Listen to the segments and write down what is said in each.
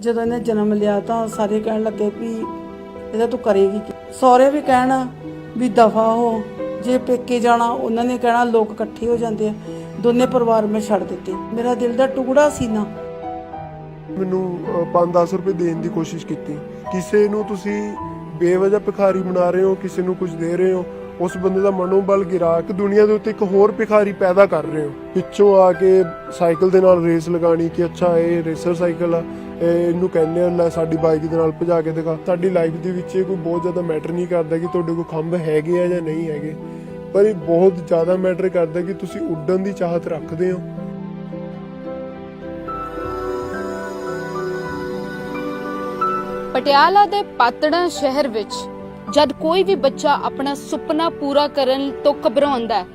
ਜਦੋਂ ਇਹਨੇ ਜਨਮ ਲਿਆ ਤਾਂ ਸਾਰੇ ਕਹਿਣ ਲੱਗੇ ਵੀ ਇਹਦਾ ਤੂੰ ਕਰੇਗੀ ਕੀ? ਸਹੁਰੇ ਵੀ ਕਹਿਣ ਵੀ ਦਫਾ ਹੋ। ਜੇ ਪੇਕੇ ਜਾਣਾ, ਉਹਨਾਂ ਨੇ ਕਹਿਣਾ ਲੋਕ ਇਕੱਠੇ ਹੋ ਜਾਂਦੇ ਆ। ਦੋਨੇ ਪਰਿਵਾਰ ਮੈਂ ਛੱਡ ਦਿੱਤੇ। ਮੇਰਾ ਦਿਲ ਦਾ ਟੁਕੜਾ ਸੀ ਨਾ। ਮੈਨੂੰ 5-10 ਰੁਪਏ ਦੇਣ ਦੀ ਕੋਸ਼ਿਸ਼ ਕੀਤੀ। ਕਿਸੇ ਨੂੰ ਤੁਸੀਂ ਬੇਵਜ੍ਹਾ ਭਿਖਾਰੀ ਬਣਾ ਰਹੇ ਹੋ, ਕਿਸੇ ਨੂੰ ਕੁਝ ਦੇ ਰਹੇ ਹੋ, ਉਸ ਬੰਦੇ ਦਾ ਮਨੋਬਲ ਗਿਰਾ ਕੇ ਦੁਨੀਆ ਦੇ ਉੱਤੇ ਇੱਕ ਹੋਰ ਭਿਖਾਰੀ ਪੈਦਾ ਕਰ ਰਹੇ ਹੋ। ਪਿੱਛੋਂ ਆ ਕੇ ਸਾਈਕਲ ਦੇ ਨਾਲ ਰੇਸ ਲਗਾਣੀ ਕਿ ਅੱਛਾ, ਇਹ ਰੇਸਰ ਸਾਈਕਲ ਆ। ਇਹਨੂੰ ਕਹਿੰਦੇ ਆ ਲੈ ਸਾਡੀ ਬਾਈਕ ਦੇ ਨਾਲ ਭਜਾ ਕੇ ਦਿਖਾ। ਸਾਡੀ ਲਾਈਫ ਦੇ ਵਿੱਚ ਇਹ ਕੋਈ ਬਹੁਤ ਜ਼ਿਆਦਾ ਮੈਟਰ ਨਹੀਂ ਕਰਦਾ ਕਿ ਤੁਹਾਡੇ ਕੋਲ ਖੰਭ ਹੈਗੇ ਆ ਜਾਂ ਨਹੀਂ ਹੈਗੇ। ਪਰ ਇਹ ਬਹੁਤ ਜ਼ਿਆਦਾ ਮੈਟਰ ਕਰਦਾ ਕਿ ਤੁਸੀਂ ਉੱਡਣ ਦੀ ਚਾਹਤ ਰੱਖਦੇ ਹੋ। ਪਟਿਆਲਾ ਦੇ ਪਾਤੜਾ ਸ਼ਹਿਰ ਵਿੱਚ ਜਦ ਕੋਈ ਵੀ ਬੱਚਾ ਆਪਣਾ ਸੁਪਨਾ ਪੂਰਾ ਕਰਨ ਤੋਂ ਘਬਰਾਉਂਦਾ ਹੈ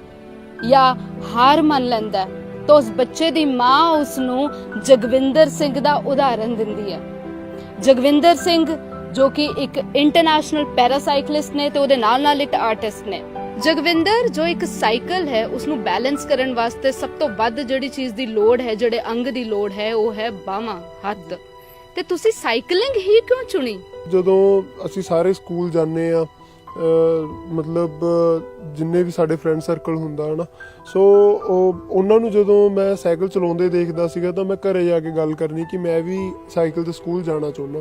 ਜਾਂ ਹਾਰ ਮੰਨ ਲੈਂਦਾ ਹੈ, ਤਾਂ ਉਸ ਬੱਚੇ ਦੀ ਮਾਂ ਉਸ ਨੂੰ ਜਗਵਿੰਦਰ ਸਿੰਘ ਦਾ ਉਦਾਹਰਨ ਦਿੰਦੀ ਹੈ। ਜਗਵਿੰਦਰ ਸਿੰਘ ਜੋ ਕਿ ਇੱਕ ਇੰਟਰਨੈਸ਼ਨਲ ਪੈਰਾਸਾਈਕਲਿਸਟ ਨੇ ਤੇ ਉਹਦੇ ਨਾਲ ਨਾਲ ਇੱਕ ਆਰਟਿਸਟ ਨੇ। ਜਗਵਿੰਦਰ ਜੋ ਇੱਕ ਸਾਈਕਲ ਹੈ ਉਸ ਨੂੰ ਬੈਲੈਂਸ ਕਰਨ ਵਾਸਤੇ ਸਭ ਤੋਂ ਵੱਧ ਜਿਹੜੀ ਚੀਜ਼ ਦੀ ਲੋੜ ਹੈ, ਜਿਹੜੇ ਅੰਗ ਦੀ ਲੋੜ ਹੈ, ਉਹ ਹੈ ਬਾਹਾਂ, ਹੱਥ। ਤੇ ਤੁਸੀਂ ਸਾਈਕਲਿੰਗ ਹੀ ਕਿਉਂ ਚੁਣੀ? ਜਦੋਂ ਅਸੀਂ ਸਾਰੇ ਸਕੂਲ ਜਾਂਦੇ ਆ ਮਤਲਬ ਜਿੰਨੇ ਵੀ ਸਾਡੇ ਫਰੈਂਡ ਸਰਕਲ ਹੁੰਦਾ ਹਨਾ। ਸੋ ਉਹ, ਉਹਨਾਂ ਨੂੰ ਜਦੋਂ ਮੈਂ ਸਾਈਕਲ ਚਲਾਉਂਦੇ ਦੇਖਦਾ ਸੀਗਾ ਤਾਂ ਮੈਂ ਘਰੇ ਜਾ ਕੇ ਗੱਲ ਕਰਨੀ ਕਿ ਮੈਂ ਵੀ ਸਾਈਕਲ ਤੇ ਸਕੂਲ ਜਾਣਾ ਚਾਹੁੰਦਾ।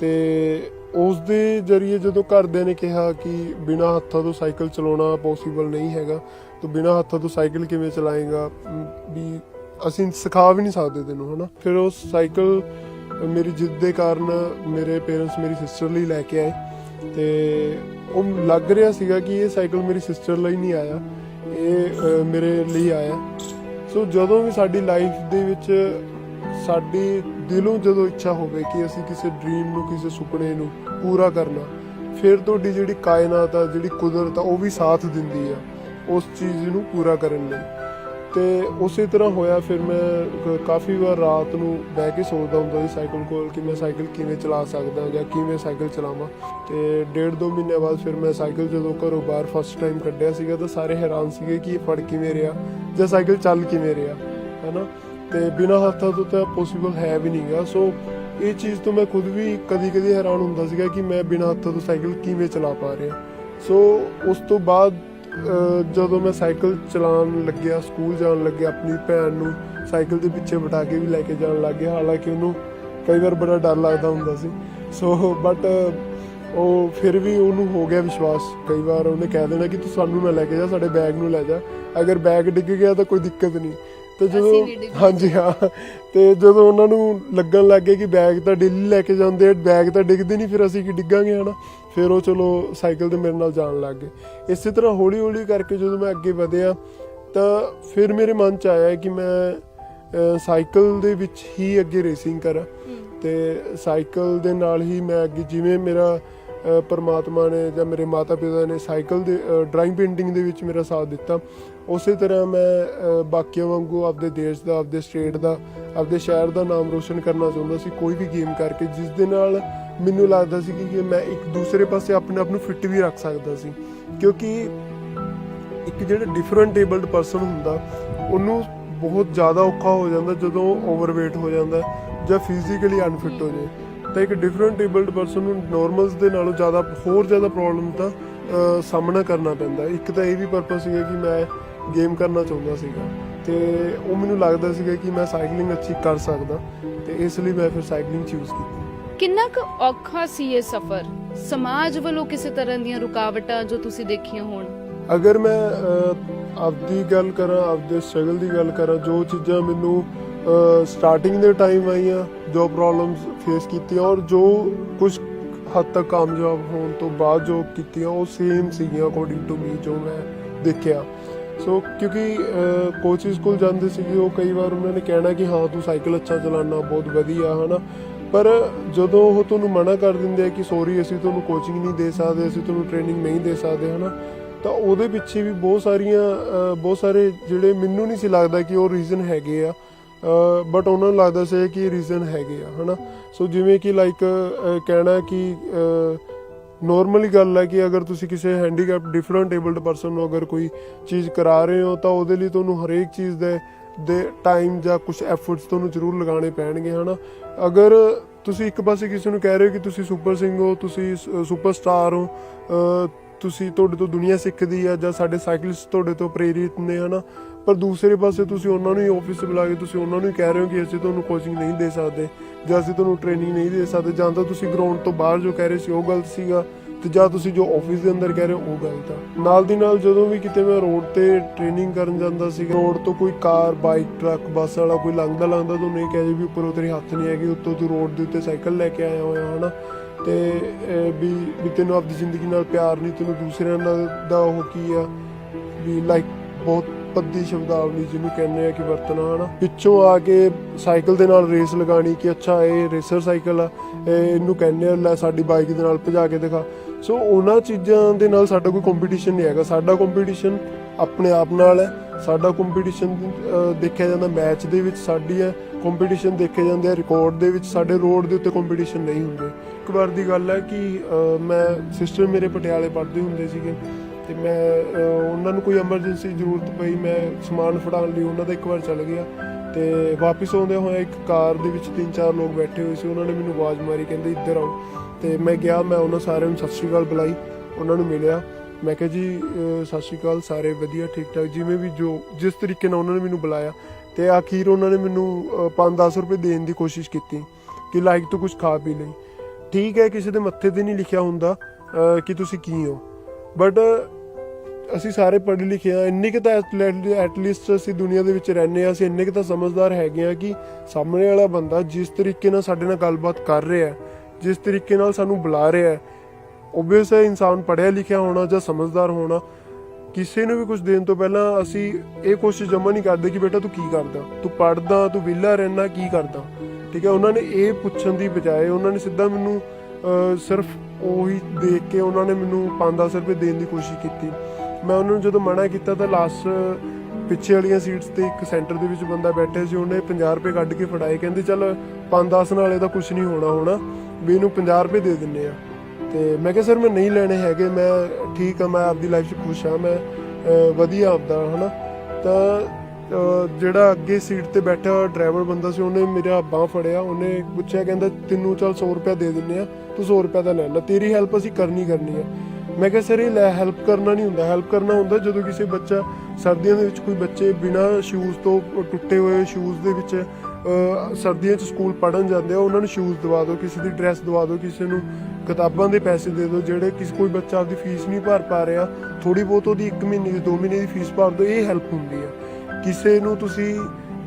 ਤੇ ਉਸ ਦੇ ਜ਼ਰੀਏ ਜਦੋਂ ਘਰਦਿਆਂ ਨੇ ਕਿਹਾ ਕਿ ਬਿਨਾ ਹੱਥਾਂ ਤੋਂ ਸਾਈਕਲ ਚਲਾਉਣਾ ਪੋਸੀਬਲ ਨਹੀਂ ਹੈਗਾ, ਤੂੰ ਬਿਨਾ ਹੱਥਾਂ ਤੋਂ ਸਾਈਕਲ ਕਿਵੇਂ ਚਲਾਏਗਾ? ਵੀ ਅਸੀਂ ਸਿਖਾ ਵੀ ਨਹੀਂ ਸਕਦੇ ਤੈਨੂੰ ਹਨਾ। ਫਿਰ ਉਹ ਸਾਈਕਲ ਮੇਰੀ ਜਿੱਦ ਦੇ ਕਾਰਨ ਮੇਰੇ ਪੇਰੈਂਟਸ ਮੇਰੀ ਸਿਸਟਰ ਲਈ ਲੈ ਕੇ ਆਏ। ਤੇ ਉਹ ਲੱਗ ਰਿਹਾ ਸੀਗਾ ਕਿ ਇਹ ਸਾਈਕਲ ਮੇਰੀ ਸਿਸਟਰ ਲਈ ਨਹੀਂ ਆਇਆ, ਇਹ ਮੇਰੇ ਲਈ ਆਇਆ। ਸੋ ਜਦੋਂ ਵੀ ਸਾਡੀ ਲਾਈਫ ਦੇ ਵਿੱਚ ਸਾਡੀ ਦਿਲੋਂ ਜਦੋਂ ਇੱਛਾ ਹੋਵੇ ਕਿ ਅਸੀਂ ਕਿਸੇ ਡ੍ਰੀਮ ਨੂੰ, ਕਿਸੇ ਸੁਪਨੇ ਨੂੰ ਪੂਰਾ ਕਰਨਾ, ਫਿਰ ਤੁਹਾਡੀ ਜਿਹੜੀ ਕਾਇਨਾਤ ਆ, ਜਿਹੜੀ ਕੁਦਰਤ ਆ, ਉਹ ਵੀ ਸਾਥ ਦਿੰਦੀ ਆ, ਉਸ ਚੀਜ਼ ਨੂੰ ਪੂਰਾ ਕਰਨ ਲਈ। ਤੇ ਉਸੇ ਤਰ੍ਹਾਂ ਹੋਇਆ, ਫਿਰ ਮੈਂ ਕਾਫੀ ਵਾਰ ਰਾਤ ਨੂੰ ਬਹਿ ਕੇ ਸੋਚਦਾ ਹੁੰਦਾ ਸੀ ਸਾਈਕਲ ਕੋਲ ਕਿ ਮੈਂ ਸਾਈਕਲ ਕਿਵੇਂ ਚਲਾ ਸਕਦਾ ਜਾਂ ਕਿਵੇਂ ਸਾਈਕਲ ਚਲਾਵਾਂ। ਤੇ ਡੇਢ ਦੋ ਮਹੀਨੇ ਬਾਅਦ ਫਿਰ ਮੈਂ ਸਾਈਕਲ ਜਦੋਂ ਘਰੋਂ ਬਾਹਰ ਫਸਟ ਟਾਈਮ ਕੱਢਿਆ ਸੀਗਾ ਤਾਂ ਸਾਰੇ ਹੈਰਾਨ ਸੀਗੇ ਕਿ ਇਹ ਫੜ ਕਿਵੇਂ ਰਿਹਾ ਜਾਂ ਸਾਈਕਲ ਚੱਲ ਕਿਵੇਂ ਰਿਹਾ, ਹੈਨਾ? ਤੇ ਬਿਨਾਂ ਹੱਥਾਂ ਤੋਂ ਤਾਂ ਪੋਸੀਬਲ ਹੈ ਵੀ ਨਹੀਂਗਾ ਸੋ ਇਹ ਚੀਜ਼ ਤੋਂ ਮੈਂ ਖੁਦ ਵੀ ਕਦੀ-ਕਦੀ ਹੈਰਾਨ ਹੁੰਦਾ ਸੀਗਾ ਕਿ ਮੈਂ ਬਿਨਾਂ ਹੱਥਾਂ ਤੋਂ ਸਾਈਕਲ ਕਿਵੇਂ ਚਲਾ ਪਾ ਰਿਹਾ। ਸੋ ਉਸ ਤੋਂ ਬਾਅਦ ਜਦੋਂ ਮੈਂ ਸਾਈਕਲ ਚਲਾਉਣ ਲੱਗਿਆ ਸਕੂਲ ਜਾਣ ਲੱਗਿਆ ਆਪਣੀ ਭੈਣ ਨੂੰ ਸਾਈਕਲ ਦੇ ਪਿੱਛੇ ਬਿਠਾ ਕੇ ਵੀ ਲੈ ਕੇ ਜਾਣ ਲੱਗ ਗਿਆ। ਹਾਲਾਂਕਿ ਉਹਨੂੰ ਕਈ ਵਾਰ ਬੜਾ ਡਰ ਲੱਗਦਾ ਹੁੰਦਾ ਸੀ। ਸੋ ਬਟ ਉਹ ਫਿਰ ਵੀ ਉਹਨੂੰ ਹੋ ਗਿਆ ਵਿਸ਼ਵਾਸ। ਕਈ ਵਾਰ ਉਹਨੇ ਕਹਿ ਦੇਣਾ ਕਿ ਤੂੰ ਸਾਨੂੰ ਨਾ ਲੈ ਕੇ ਜਾ ਸਾਡੇ ਬੈਗ ਨੂੰ ਲੈ ਜਾ। ਅਗਰ ਬੈਗ ਡਿੱਗ ਗਿਆ ਤਾਂ ਕੋਈ ਦਿੱਕਤ ਨਹੀਂ। ਤੇ ਜਦੋਂ ਹਾਂਜੀ ਹਾਂ। ਤੇ ਜਦੋਂ ਉਹਨਾਂ ਨੂੰ ਲੱਗਣ ਲੱਗ ਕਿ ਬੈਗ ਤਾਂ ਡੇਲੀ ਲੈ ਕੇ ਜਾਂਦੇ ਆ ਬੈਗ ਤਾਂ ਡਿੱਗਦੇ ਨਹੀਂ ਫਿਰ ਅਸੀਂ ਕੀ ਡਿੱਗਾਂਗੇ ਹਨਾ? ਫਿਰ ਉਹ ਚਲੋ ਸਾਈਕਲ ਤੇ ਮੇਰੇ ਨਾਲ ਜਾਣ ਲੱਗ ਗਏ। ਇਸੇ ਤਰ੍ਹਾਂ ਹੌਲੀ ਹੌਲੀ ਕਰਕੇ ਜਦੋਂ ਮੈਂ ਅੱਗੇ ਵਧਿਆ ਤਾਂ ਫਿਰ ਮੇਰੇ ਮਨ ਚ ਆਇਆ ਕਿ ਮੈਂ ਸਾਈਕਲ ਦੇ ਵਿੱਚ ਹੀ ਅੱਗੇ ਰੇਸਿੰਗ ਕਰਾਂ। ਤੇ ਸਾਈਕਲ ਦੇ ਨਾਲ ਹੀ ਮੈਂ ਅੱਗੇ ਜਿਵੇਂ ਮੇਰਾ ਪਰਮਾਤਮਾ ਨੇ ਜਾਂ ਮੇਰੇ ਮਾਤਾ ਪਿਤਾ ਨੇ ਸਾਈਕਲ ਦੇ ਡਰਾਇੰਗ ਪੇਂਟਿੰਗ ਦੇ ਵਿੱਚ ਮੇਰਾ ਸਾਥ ਦਿੱਤਾ ਉਸੇ ਤਰ੍ਹਾਂ ਮੈਂ ਬਾਕੀਆਂ ਵਾਂਗੂ ਆਪਦੇ ਦੇਸ਼ ਦਾ ਆਪਦੇ ਸਟੇਟ ਦਾ ਆਪਦੇ ਸ਼ਹਿਰ ਦਾ ਨਾਮ ਰੋਸ਼ਨ ਕਰਨਾ ਚਾਹੁੰਦਾ ਸੀ ਕੋਈ ਵੀ ਗੇਮ ਕਰਕੇ ਜਿਸ ਦੇ ਨਾਲ ਮੈਨੂੰ ਲੱਗਦਾ ਸੀ ਕਿ ਮੈਂ ਇੱਕ ਦੂਸਰੇ ਪਾਸੇ ਆਪਣੇ ਆਪ ਨੂੰ ਫਿੱਟ ਵੀ ਰੱਖ ਸਕਦਾ ਸੀ, ਕਿਉਂਕਿ ਇੱਕ ਜਿਹੜਾ ਡਿਫਰੈਂਟ ਏਬਲਡ ਪਰਸਨ ਹੁੰਦਾ, ਉਹਨੂੰ ਬਹੁਤ ਜ਼ਿਆਦਾ ਔਖਾ ਹੋ ਜਾਂਦਾ ਜਦੋਂ ਓਵਰਵੇਟ ਹੋ ਜਾਂਦਾ ਜਾਂ ਫਿਜ਼ੀਕਲੀ ਅਨਫਿਟ ਹੋ ਜਾਏ। ਤਾਂ ਇੱਕ ਡਿਫਰੈਂਟ ਏਬਲਡ ਪਰਸਨ ਨੂੰ ਨਾਰਮਲਸ ਦੇ ਨਾਲੋਂ ਜ਼ਿਆਦਾ, ਹੋਰ ਜ਼ਿਆਦਾ ਪ੍ਰੋਬਲਮ ਦਾ ਸਾਹਮਣਾ ਕਰਨਾ ਪੈਂਦਾ। ਇੱਕ ਤਾਂ ਇਹ ਵੀ ਪਰਪਸ ਸੀਗਾ ਕਿ ਮੈਂ ਗੇਮ ਕਰਨਾ ਚਾਹੁੰਦਾ ਸੀਗਾ। ਤੇ ਉਹ ਮੈਨੂੰ ਲੱਗਦਾ ਸੀਗਾ ਕਿ ਮੈਂ ਸਾਈਕਲਿੰਗ ਅੱਛੀ ਕਰ ਸਕਦਾ, ਤੇ ਇਸ ਲਈ ਮੈਂ ਫਿਰ ਸਾਈਕਲਿੰਗ ਚੂਜ਼ ਕੀਤੀ। ਕਿੰਨਾ ਕੁ ਔਖਾ ਸੀ ਇਹ ਸਫ਼ਰ? ਸਮਾਜ ਵੱਲੋਂ ਕਿਸੇ ਤਰ੍ਹਾਂ ਦੀਆਂ ਰੁਕਾਵਟਾਂ ਜੋ ਤੁਸੀਂ ਦੇਖੀਆਂ ਹੋਣ? ਅਗਰ ਮੈਂ ਆਪਦੀ ਗੱਲ ਕਰਾਂ, ਆਪਦੇ ਸਟਰਗਲ ਦੀ ਗੱਲ ਕਰਾਂ, ਜੋ ਚੀਜ਼ਾਂ ਮੈਨੂੰ ਸਟਾਰਟਿੰਗ ਦੇ ਟਾਈਮ ਆਈਆਂ, ਜੋ ਪ੍ਰੋਬਲਮਸ ਫੇਸ ਕੀਤੀਆਂ ਔਰ ਜੋ ਕੁਝ ਹੱਦ ਤੱਕ ਕਾਮਯਾਬ ਹੋਣ ਤੋਂ ਬਾਅਦ ਜੋ ਕੀਤੀਆਂ, ਉਹ ਸੇਮ ਸੀਗੀਆਂ ਅਕੋਰਡਿੰਗ ਟੂ ਮੀ ਜੋ ਮੈਂ ਦੇਖਿਆ। ਸੋ ਕਿਉਂਕਿ ਕੋਚਿਸ ਕੋਲ ਜਾਂਦੇ ਸੀਗੇ, ਉਹ ਕਈ ਵਾਰ ਉਹਨਾਂ ਨੇ ਕਹਿਣਾ ਕਿ ਹਾਂ, ਤੂੰ ਸਾਈਕਲ ਅੱਛਾ ਚਲਾਉਣਾ, ਬਹੁਤ ਵਧੀਆ, ਹਨਾ? ਪਰ ਜਦੋਂ ਉਹ ਤੁਹਾਨੂੰ ਮਨਾ ਕਰ ਦਿੰਦੇ ਆ ਕਿ ਸੌਰੀ ਅਸੀਂ ਤੁਹਾਨੂੰ ਕੋਚਿੰਗ ਨਹੀਂ ਦੇ ਸਕਦੇ, ਅਸੀਂ ਤੁਹਾਨੂੰ ਟ੍ਰੇਨਿੰਗ ਨਹੀਂ ਦੇ ਸਕਦੇ, ਹਨਾ, ਤਾਂ ਉਹਦੇ ਪਿੱਛੇ ਵੀ ਬਹੁਤ ਸਾਰੀਆਂ ਬਹੁਤ ਸਾਰੇ ਜਿਹੜੇ ਮੈਨੂੰ ਨਹੀਂ ਸੀ ਲੱਗਦਾ ਕਿ ਉਹ ਰੀਜ਼ਨ ਹੈਗੇ ਆ ਬਟ ਉਹਨਾਂ ਨੂੰ ਲੱਗਦਾ ਸੀ ਕਿ ਰੀਜ਼ਨ ਹੈਗੇ ਆ, ਹਨਾ। ਸੋ ਜਿਵੇਂ ਕਿ ਲਾਈਕ ਕਹਿਣਾ ਕਿ ਨਾਰਮਲੀ ਗੱਲ ਹੈ ਕਿ ਅਗਰ ਤੁਸੀਂ ਕਿਸੇ ਹੈਂਡੀਕੈਪ ਡਿਫਰੈਂਟ ਏਬਲਡ ਪਰਸਨ ਨੂੰ ਅਗਰ ਕੋਈ ਚੀਜ਼ ਕਰਾ ਰਹੇ ਹੋ, ਤਾਂ ਉਹਦੇ ਲਈ ਤੁਹਾਨੂੰ ਹਰੇਕ ਚੀਜ਼ ਦੇ ਦੇ ਟਾਈਮ ਜਾਂ ਕੁਝ ਐਫਰਟਸ ਤੁਹਾਨੂੰ ਜ਼ਰੂਰ ਲਗਾਉਣੇ ਪੈਣਗੇ, ਹਨਾ। ਅਗਰ ਤੁਸੀਂ ਇੱਕ ਪਾਸੇ ਕਿਸੇ ਨੂੰ ਕਹਿ ਰਹੇ ਹੋ ਕਿ ਤੁਸੀਂ ਸੁਪਰ ਸਿੰਘ ਹੋ, ਤੁਸੀਂ ਸੁਪਰਸਟਾਰ ਹੋ ਤੁਸੀਂ ਤੁਹਾਡੇ ਤੋਂ ਦੁਨੀਆ ਸਿੱਖਦੀ ਆ ਜਾਂ ਸਾਡੇ ਸਾਈਕਲਿਸਟ ਤੁਹਾਡੇ ਤੋਂ ਪ੍ਰੇਰਿਤ ਨੇ, ਹਨਾ? ਪਰ ਦੂਸਰੇ ਪਾਸੇ ਤੁਸੀਂ ਉਹਨਾਂ ਨੂੰ ਹੀ ਆਫਿਸ ਬੁਲਾ ਕੇ ਤੁਸੀਂ ਉਹਨਾਂ ਨੂੰ ਹੀ ਕਹਿ ਰਹੇ ਹੋ ਕਿ ਅਸੀਂ ਤੁਹਾਨੂੰ ਕੋਚਿੰਗ ਨਹੀਂ ਦੇ ਸਕਦੇ ਜਾਂ ਅਸੀਂ ਤੁਹਾਨੂੰ ਟ੍ਰੇਨਿੰਗ ਨਹੀਂ ਦੇ ਸਕਦੇ ਜਾਂ ਤਾਂ ਤੁਸੀਂ ਗਰਾਊਂਡ ਤੋਂ ਬਾਹਰ ਜੋ ਕਹਿ ਰਹੇ ਸੀ ਉਹ ਗਲਤ ਸੀਗਾ। ਤੇ ਜਾਂ ਤੁਸੀਂ ਜੋ ਆਫਿਸ ਦੇ ਅੰਦਰ ਕਹਿ ਰਹੇ ਹੋ, ਉਹ ਗਲਤ ਆ ਨਾਲ ਦੀ ਨਾਲ ਜਦੋਂ ਵੀ ਕਿਤੇ ਮੈਂ ਰੋਡ ਤੇ ਟ੍ਰੇਨਿੰਗ ਕਰਨ ਜਾਂਦਾ ਸੀ ਰੋਡ ਤੋਂ ਕੋਈ ਕਾਰ ਬਾਈਕ ਟਰੱਕ ਬੱਸ ਵਾਲਾ ਕੋਈ ਲੰਘਦਾ ਲੰਘਦਾ ਤੂੰ ਨਹੀਂ ਕਹੇ ਵੀ ਉੱਪਰੋਂ ਤੇਰੇ ਹੱਥ ਨਹੀਂ ਹੈਗੇ, ਉੱਤੋਂ ਤੂੰ ਰੋਡ ਦੇ ਉੱਤੇ ਸਾਈਕਲ ਲੈ ਕੇ ਆਇਆ ਹੋਇਆ, ਹਨਾ? ਤੇ ਵੀ ਵੀ ਤੈਨੂੰ ਆਪਣੀ ਜ਼ਿੰਦਗੀ ਨਾਲ ਪਿਆਰ ਨਹੀਂ, ਤੈਨੂੰ ਦੂਸਰਿਆਂ ਨਾਲ ਦਾ ਉਹ ਕੀ ਆ? ਵੀ ਲਾਈਕ ਬਹੁਤ ਪੱਦੀ ਸ਼ਬਦਾਵਲੀ ਜਿਹਨੂੰ ਕਹਿੰਦੇ ਆ ਕਿ ਵਰਤਣਾ, ਹਨਾ? ਪਿੱਛੋਂ ਆ ਕੇ ਸਾਈਕਲ ਦੇ ਨਾਲ ਰੇਸ ਲਗਾਣੀ ਕਿ ਅੱਛਾ, ਇਹ ਰੇਸਰ ਸਾਈਕਲ ਆ ਇਹਨੂੰ ਕਹਿੰਦੇ ਆ, ਲੈ ਸਾਡੀ ਬਾਈਕ ਦੇ ਨਾਲ ਭਜਾ ਕੇ ਦਿਖਾ। ਸੋ ਉਹਨਾਂ ਚੀਜ਼ਾਂ ਦੇ ਨਾਲ ਸਾਡਾ ਕੋਈ ਕੰਪੀਟੀਸ਼ਨ ਨਹੀਂ ਹੈਗਾ। ਸਾਡਾ ਕੰਪੀਟੀਸ਼ਨ ਆਪਣੇ ਆਪ ਨਾਲ ਹੈ। ਸਾਡਾ ਕੰਪੀਟੀਸ਼ਨ ਦੇਖਿਆ ਜਾਂਦਾ ਮੈਚ ਦੇ ਵਿੱਚ ਸਾਡੀ ਹੈ। ਕੰਪੀਟੀਸ਼ਨ ਦੇਖੇ ਜਾਂਦੇ ਆ ਰਿਕਾਰਡ ਦੇ ਵਿੱਚ। ਸਾਡੇ ਰੋਡ ਦੇ ਉੱਤੇ ਕੰਪੀਟੀਸ਼ਨ ਨਹੀਂ ਹੁੰਦੇ। ਇੱਕ ਵਾਰ ਦੀ ਗੱਲ ਹੈ ਕਿ ਮੈਂ ਸਿਸਟਰ ਮੇਰੇ ਪਟਿਆਲੇ ਪੜ੍ਹਦੇ ਹੁੰਦੇ ਸੀਗੇ। ਤੇ ਮੈਂ ਉਹਨਾਂ ਨੂੰ ਕੋਈ ਐਮਰਜੈਂਸੀ ਜ਼ਰੂਰਤ ਪਈ, ਮੈਂ ਸਮਾਨ ਫੜਾਉਣ ਲਈ ਉਹਨਾਂ ਦਾ ਇੱਕ ਵਾਰ ਚਲ ਗਿਆ। ਤੇ ਵਾਪਸ ਆਉਂਦੇ ਹੋਏ ਇੱਕ ਕਾਰ ਦੇ ਵਿੱਚ ਤਿੰਨ ਚਾਰ ਲੋਕ ਬੈਠੇ ਹੋਏ ਸੀ। ਉਹਨਾਂ ਨੇ ਮੈਨੂੰ ਆਵਾਜ਼ ਮਾਰੀ, ਕਹਿੰਦੇ, ਇੱਧਰ ਆਓ। ਤੇ ਮੈਂ ਗਿਆ, ਮੈਂ ਉਹਨਾਂ ਸਾਰਿਆਂ ਨੂੰ ਸਤਿ ਸ਼੍ਰੀ ਅਕਾਲ ਬੁਲਾਈ, ਉਹਨਾਂ ਨੂੰ ਮਿਲਿਆ। ਮੈਂ ਕਿਹਾ ਜੀ ਸਤਿ ਸ਼੍ਰੀ ਅਕਾਲ, ਸਾਰੇ ਵਧੀਆ ਠੀਕ ਠਾਕ ਜਿਵੇਂ ਵੀ ਜੋ, ਜਿਸ ਤਰੀਕੇ ਨਾਲ ਉਹਨਾਂ ਨੇ ਮੈਨੂੰ ਬੁਲਾਇਆ। ਤੇ ਆਖੀਰ ਉਹਨਾਂ ਨੇ ਮੈਨੂੰ 5-10 ਰੁਪਏ ਦੇਣ ਦੀ ਕੋਸ਼ਿਸ਼ ਕੀਤੀ ਕਿ ਲਾਈਕ ਤੋਂ ਕੁਝ ਖਾ ਪੀ ਲਈ। ਠੀਕ ਹੈ, ਕਿਸੇ ਦੇ ਮੱਥੇ ਤੇ ਨਹੀਂ ਲਿਖਿਆ ਹੁੰਦਾ ਕਿ ਤੁਸੀਂ ਕੀ ਹੋ। ਬਟ ਅਸੀਂ ਸਾਰੇ ਪੜ੍ਹੇ ਲਿਖੇ ਆ ਇੰਨੇ ਕਿ ਤਾਂ ਐਟਲੀਸਟ ਅਸੀਂ ਦੁਨੀਆ ਦੇ ਵਿੱਚ ਰਹਿੰਦੇ ਆ ਅਸੀਂ ਇੰਨੇ ਕਿ ਤਾਂ ਸਮਝਦਾਰ ਹੈਗੇ ਆ ਕਿ ਸਾਹਮਣੇ ਵਾਲਾ ਬੰਦਾ ਜਿਸ ਤਰੀਕੇ ਨਾਲ ਸਾਡੇ ਨਾਲ ਗੱਲਬਾਤ ਕਰ ਰਿਹਾ ਹੈ ਜਿਸ ਤਰੀਕੇ ਨਾਲ ਸਾਨੂੰ ਬੁਲਾ ਰਿਹਾ ਹੈ ਓਬਵੀਅਸ ਹੈ ਇਨਸਾਨ ਪੜ੍ਹਿਆ ਲਿਖਿਆ ਹੋਣਾ ਜਾਂ ਸਮਝਦਾਰ ਹੋਣਾ, ਕਿਸੇ ਨੂੰ ਵੀ ਕੁਝ ਦੇਣ ਤੋਂ ਪਹਿਲਾਂ ਅਸੀਂ ਇਹ ਕੋਸ਼ਿਸ਼ ਜਮਾ ਨਹੀਂ ਕਰਦੇ ਕਿ ਬੇਟਾ ਤੂੰ ਕੀ ਕਰਦਾ, ਤੂੰ ਪੜਦਾ ਤੂੰ ਵਿਹਲਾ ਰਹਿਣਾ ਕੀ ਕਰਦਾ। ਠੀਕ ਹੈ, ਉਹਨਾਂ ਨੇ ਇਹ ਪੁੱਛਣ ਦੀ ਬਜਾਏ ਉਹਨਾਂ ਨੇ ਸਿੱਧਾ ਮੈਨੂੰ ਸਿਰਫ ਉਹੀ ਦੇਖ ਕੇ ਉਹਨਾਂ ਨੇ ਮੈਨੂੰ 5-10 ਰੁਪਏ ਦੇਣ ਦੀ ਕੋਸ਼ਿਸ਼ ਕੀਤੀ। ਮੈਂ ਉਹਨਾਂ ਨੂੰ ਜਦੋਂ ਮਨਾ ਕੀਤਾ ਤਾਂ ਲਾਸਟ ਪਿੱਛੇ ਵਾਲੀਆਂ ਸੀਟਸ ਤੇ ਇੱਕ ਸੈਂਟਰ ਦੇ ਵਿੱਚ ਬੰਦਾ ਬੈਠਾ ਸੀ, ਉਹਨੇ 50 ਰੁਪਏ ਕੱਢ ਕੇ ਫੜਾਏ। ਕਹਿੰਦੇ ਚੱਲ 5-10 ਨਾਲ ਇਹਦਾ ਕੁਝ ਨਹੀਂ ਹੋਣਾ ਹੋਣਾ, ਵੀ ਇਹਨੂੰ 50 ਰੁਪਏ ਦੇ ਦਿੰਨੇ ਆ। ਤੇ ਮੈਂ ਕਿਹਾ, ਸਰ, ਮੈਂ ਨਹੀਂ ਲੈਣੇ ਹੈਗੇ, ਮੈਂ ਠੀਕ ਆ, ਮੈਂ ਆਪਦੀ ਲਾਈਫ 'ਚ ਖੁਸ਼ ਆ, ਮੈਂ ਵਧੀਆ ਆਪਦਾ, ਹਨਾ? ਤਾਂ ਜਿਹੜਾ ਅੱਗੇ ਸੀਟ ਤੇ ਬੈਠਾ ਡਰਾਈਵਰ ਬੰਦਾ ਸੀ, ਉਹਨੇ ਮੇਰਾ ਬਾਹ ਫੜਿਆ, ਉਹਨੇ ਪੁੱਛਿਆ, ਕਹਿੰਦਾ, ਤੈਨੂੰ ਚੱਲ 100 ਰੁਪਏ ਦੇ ਦਿੰਨੇ ਆ, ਤੂੰ 100 ਰੁਪਏ ਦਾ ਲੈ ਲੈ, ਤੇਰੀ ਹੈਲਪ ਅਸੀਂ ਕਰਨੀ ਕਰਨੀ ਆ। ਮੈਂ ਕਿਹਾ, ਸਰ, ਇਹ ਲੈ ਹੈਲਪ ਕਰਨਾ ਨਹੀਂ ਹੁੰਦਾ ਹੈਲਪ ਕਰਨਾ ਹੁੰਦਾ ਜਦੋਂ ਕਿਸੇ ਬੱਚਾ ਸਰਦੀਆਂ ਦੇ ਵਿੱਚ ਕੋਈ ਬੱਚੇ ਬਿਨਾਂ ਸ਼ੂਜ਼ ਤੋਂ ਟੁੱਟੇ ਹੋਏ ਸ਼ੂਜ਼ ਦੇ ਵਿੱਚ ਸਰਦੀਆਂ 'ਚ ਸਕੂਲ ਪੜਨ ਜਾਂਦੇ ਆ, ਉਹਨਾਂ ਨੂੰ ਸ਼ੂਜ਼ ਦਵਾ ਦਿਓ, ਕਿਸੇ ਦੀ ਡਰੈਸ ਦਵਾ ਦਿਓ, ਕਿਸੇ ਨੂੰ ਕਿਤਾਬਾਂ ਦੇ ਪੈਸੇ ਦੇ ਦਿਓ, ਜਿਹੜੇ ਕਿਸੇ, ਕੋਈ ਬੱਚਾ ਆਪਦੀ ਫੀਸ ਨਹੀਂ ਭਰ ਪਾ ਰਿਹਾ ਥੋੜੀ ਬਹੁਤ ਉਹਦੀ 1 ਮਹੀਨੇ ਦੀ 2 ਮਹੀਨੇ ਦੀ ਫੀਸ ਭਰ ਦਿਓ, ਇਹ ਹੈਲਪ ਹੁੰਦੀ ਆ। ਕਿਸੇ ਨੂੰ ਤੁਸੀਂ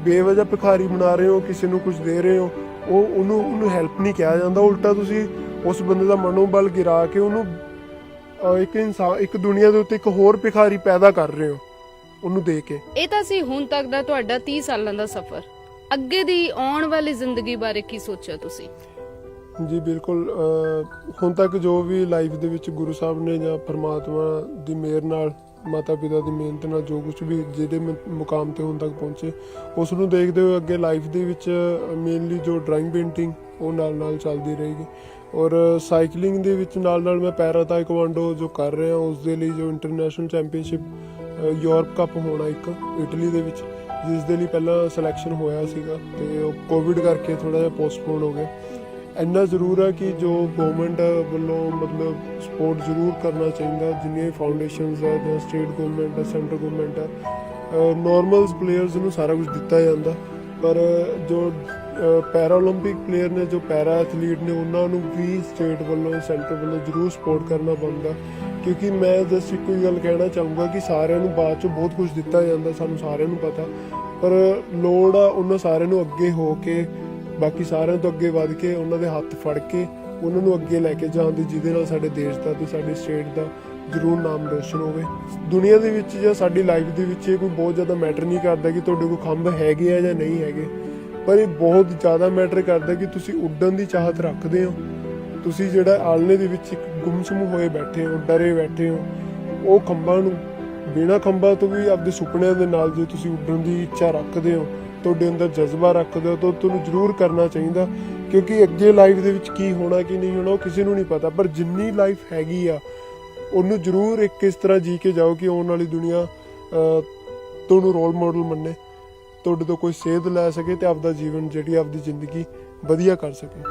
ਬੇਵਜ੍ਹਾ ਭਿਖਾਰੀ ਬਣਾ ਰਹੇ ਹੋ, ਕਿਸੇ ਨੂੰ ਕੁਝ ਦੇ ਰਹੇ ਹੋ, ਉਹ ਉਹਨੂੰ ਉਹਨੂੰ ਹੈਲਪ ਨਹੀਂ ਕਿਹਾ ਜਾਂਦਾ। ਉਲਟਾ ਤੁਸੀਂ ਉਸ ਬੰਦੇ ਦਾ ਮਨੋਬਲ ਗਿਰਾ ਕੇ ਉਹਨੂੰ ਇੱਕ ਇਨਸਾਨ ਇੱਕ ਦੁਨੀਆ ਦੇ ਉੱਤੇ ਇੱਕ ਹੋਰ ਭਿਖਾਰੀ ਪੈਦਾ ਕਰ ਰਹੇ ਹੋ। ਉਹਨੂੰ ਦੇ ਕੇ। ਇਹ ਤਾਂ ਸੀ ਹੁਣ ਤੱਕ ਦਾ ਤੁਹਾਡਾ 30 ਸਾਲਾਂ ਦਾ ਸਫ਼ਰ। ਅੱਗੇ ਦੀ ਆਉਣ ਵਾਲੀ ਜ਼ਿੰਦਗੀ ਬਾਰੇ ਕੀ ਸੋਚਿਆ ਤੁਸੀਂ? ਜੀ ਬਿਲਕੁਲ ਅਹ, ਹੁਣ ਤੱਕ ਜੋ ਵੀ ਲਾਈਫ ਦੇ ਵਿੱਚ ਗੁਰੂ ਸਾਹਿਬ ਨੇ ਜਾਂ ਪਰਮਾਤਮਾ ਦੀ ਮਿਹਰ ਨਾਲ ਮਾਤਾ ਪਿਤਾ ਦੀ ਮਿਹਨਤ ਨਾਲ ਜੋ ਕੁਝ ਵੀ ਜਿਹਦੇ ਮ- ਮੁਕਾਮ ਤੇ ਹੁਣ ਤੱਕ ਪਹੁੰਚੇ ਉਸ ਨੂੰ ਦੇਖਦੇ ਹੋਏ ਅੱਗੇ ਲਾਈਫ ਦੇ ਵਿੱਚ ਮੇਨਲੀ ਜੋ ਡਰਾਇੰਗ ਪੇਂਟਿੰਗ ਉਹ ਨਾਲ ਨਾਲ ਚੱਲਦੀ ਰਹੇਗੀ। ਔਰ ਸਾਈਕਲਿੰਗ ਦੇ ਵਿੱਚ ਨਾਲ ਨਾਲ ਮੈਂ ਪੈਰਾ ਤਾਈਕਵਾਂਡੋ ਜੋ ਕਰ ਰਿਹਾ ਉਸ ਦੇ ਲਈ ਜੋ ਇੰਟਰਨੈਸ਼ਨਲ ਚੈਂਪੀਅਨਸ਼ਿਪ ਯੂਰਪ ਕੱਪ ਹੋਣਾ ਇੱਕ, ਇਟਲੀ ਦੇ ਵਿੱਚ, ਜਿਸ ਦੇ ਲਈ ਪਹਿਲਾਂ ਸਿਲੈਕਸ਼ਨ ਹੋਇਆ ਸੀਗਾ ਤੇ ਉਹ ਕੋਵਿਡ ਕਰਕੇ ਥੋੜਾ ਜਿਹਾ ਪੋਸਟਪੋਨ ਹੋ ਗਿਆ। ਇੰਨਾ ਜ਼ਰੂਰ ਹੈ ਕਿ ਜੋ ਗਵਰਨਮੈਂਟ ਵੱਲੋਂ ਮਤਲਬ ਸਪੋਰਟ ਜ਼ਰੂਰ ਕਰਨਾ ਚਾਹੀਦਾ, ਜਿੰਨੀਆਂ ਫਾਊਂਡੇਸ਼ਨਸ ਆ, ਜਾਂ ਸਟੇਟ ਗਵਰਨਮੈਂਟ ਆ ਸੈਂਟਰ ਗਵਰਨਮੈਂਟ ਆ ਨਾਰਮਲਸ ਪਲੇਅਰਸ ਨੂੰ ਸਾਰਾ ਕੁਝ ਦਿੱਤਾ ਜਾਂਦਾ। ਪਰ ਜੋ ਪੈਰਾਲੰਪਿਕ ਪਲੇਅਰ ਨੇ, ਜੋ ਪੈਰਾ ਐਥਲੀਟ ਨੇ, ਉਹਨਾਂ ਨੂੰ ਵੀ ਸਟੇਟ ਵੱਲੋਂ ਸੈਂਟਰ ਵੱਲੋਂ ਜ਼ਰੂਰ ਸਪੋਰਟ ਕਰਨਾ ਪਊਗਾ ਕਿਉਂਕਿ ਮੈਂ ਜਸਟ ਇੱਕੋ ਹੀ ਗੱਲ ਕਹਿਣਾ ਚਾਹੂੰਗਾ ਕਿ ਸਾਰਿਆਂ ਨੂੰ ਬਾਅਦ ਚ ਬਹੁਤ ਕੁਝ ਦਿੱਤਾ ਜਾਂਦਾ, ਸਾਨੂੰ ਸਾਰਿਆਂ ਨੂੰ ਪਤਾ। ਪਰ ਲੋੜ ਆ ਉਹਨਾਂ ਸਾਰਿਆਂ ਨੂੰ ਅੱਗੇ ਹੋ ਕੇ, ਬਾਕੀ ਸਾਰਿਆਂ ਤੋਂ ਅੱਗੇ ਵੱਧ ਕੇ, ਉਹਨਾਂ ਦੇ ਹੱਥ ਫੜ ਕੇ, ਉਹਨਾਂ ਨੂੰ ਅੱਗੇ ਲੈ ਕੇ ਜਾਣ ਦੀ, ਜਿਹਦੇ ਨਾਲ ਸਾਡੇ ਦੇਸ਼ ਦਾ ਤੇ ਸਾਡੀ ਸਟੇਟ ਦਾ ਜ਼ਰੂਰ ਨਾਮ ਰੋਸ਼ਨ ਹੋਵੇ। ਦੁਨੀਆ ਦੇ ਵਿੱਚ ਜਾਂ ਸਾਡੀ ਲਾਈਫ ਦੇ ਵਿੱਚ ਇਹ ਕੋਈ ਬਹੁਤ ਜ਼ਿਆਦਾ ਮੈਟਰ ਨਹੀਂ ਕਰਦਾ ਕਿ ਤੁਹਾਡੇ ਕੋਲ ਖੰਭ ਹੈਗੇ ਆ ਜਾਂ ਨਹੀਂ ਹੈਗੇ। ਪਰ ਇਹ ਬਹੁਤ ਜ਼ਿਆਦਾ ਮੈਟਰ ਕਰਦਾ ਕਿ ਤੁਸੀਂ ਉੱਡਣ ਦੀ ਚਾਹਤ ਰੱਖਦੇ ਹੋ। ਤੁਸੀਂ ਜਿਹੜਾ ਆਲਣੇ ਦੇ ਵਿੱਚ ਇੱਕ ਗੁੰਮਸੁਮ ਹੋਏ ਬੈਠੇ ਹੋ ਡਰੇ ਬੈਠੇ ਹੋ ਉਹ ਖੰਭਾਂ ਨੂੰ ਬਿਨਾਂ ਖੰਭਾਂ ਤੋਂ ਵੀ ਆਪਦੇ ਸੁਪਨਿਆਂ ਦੇ ਨਾਲ ਜੇ ਤੁਸੀਂ ਉੱਡਣ ਦੀ ਇੱਛਾ ਰੱਖਦੇ ਹੋ ਤੁਹਾਡੇ ਅੰਦਰ ਜਜ਼ਬਾ ਰੱਖਦੇ ਹੋ ਤਾਂ ਤੁਹਾਨੂੰ ਜ਼ਰੂਰ ਕਰਨਾ ਚਾਹੀਦਾ ਕਿਉਂਕਿ ਅੱਗੇ ਲਾਈਫ ਦੇ ਵਿੱਚ ਕੀ ਹੋਣਾ ਕੀ ਨਹੀਂ ਹੋਣਾ ਉਹ ਕਿਸੇ ਨੂੰ ਨਹੀਂ ਪਤਾ ਪਰ ਜਿੰਨੀ ਲਾਈਫ ਹੈਗੀ ਆ ਉਹਨੂੰ ਜ਼ਰੂਰ ਇੱਕ ਇਸ ਤਰ੍ਹਾਂ ਜੀ ਕੇ ਜਾਓ ਕਿ ਆਉਣ ਵਾਲੀ ਦੁਨੀਆ ਅਹ, ਤੁਹਾਨੂੰ ਰੋਲ ਮਾਡਲ ਮੰਨੇ ਤੁਹਾਡੇ ਤੋਂ ਕੋਈ ਸੇਧ ਲੈ ਸਕੇ ਤੇ ਆਪਦਾ ਜੀਵਨ ਜਿਹੜੀ ਆਪਦੀ ਜ਼ਿੰਦਗੀ ਵਧੀਆ ਕਰ ਸਕੇ।